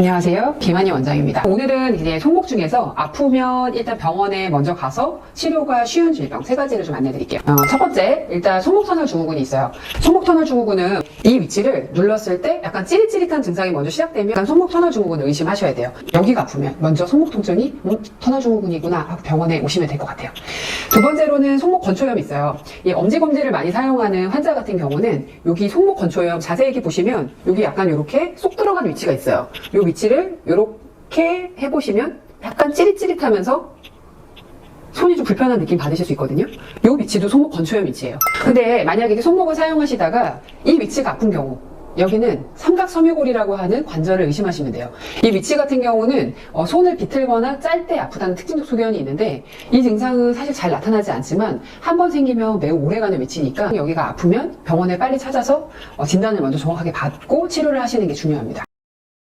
안녕하세요. 김한희 원장입니다. 오늘은 이제 손목 중에서 아프면 일단 병원에 먼저 가서 치료가 쉬운 질병 세 가지를 좀 안내 드릴게요. 어, 첫 번째, 일단 손목 터널 증후군이 있어요. 손목 터널 증후군은 이 위치를 눌렀을 때 약간 찌릿찌릿한 증상이 먼저 시작되면 약간 손목 터널 증후군을 의심하셔야 돼요. 여기가 아프면 먼저 손목 통증이 음, 터널 증후군이구나 하고 병원에 오시면 될 것 같아요. 두 번째로는 손목 건초염이 있어요. 이 엄지검지를 많이 사용하는 환자 같은 경우는 여기 손목 건초염 자세히 보시면 여기 약간 이렇게 쏙 들어가는 위치가 있어요. 이 위치를 이렇게 해보시면 약간 찌릿찌릿하면서 손이 좀 불편한 느낌 받으실 수 있거든요. 이 위치도 손목 건초염 위치예요. 근데 만약에 손목을 사용하시다가 이 위치가 아픈 경우 여기는 삼각섬유골이라고 하는 관절을 의심하시면 돼요. 이 위치 같은 경우는 어, 손을 비틀거나 짤 때 아프다는 특징적 소견이 있는데 이 증상은 사실 잘 나타나지 않지만 한 번 생기면 매우 오래가는 위치니까 여기가 아프면 병원에 빨리 찾아서 어, 진단을 먼저 정확하게 받고 치료를 하시는 게 중요합니다.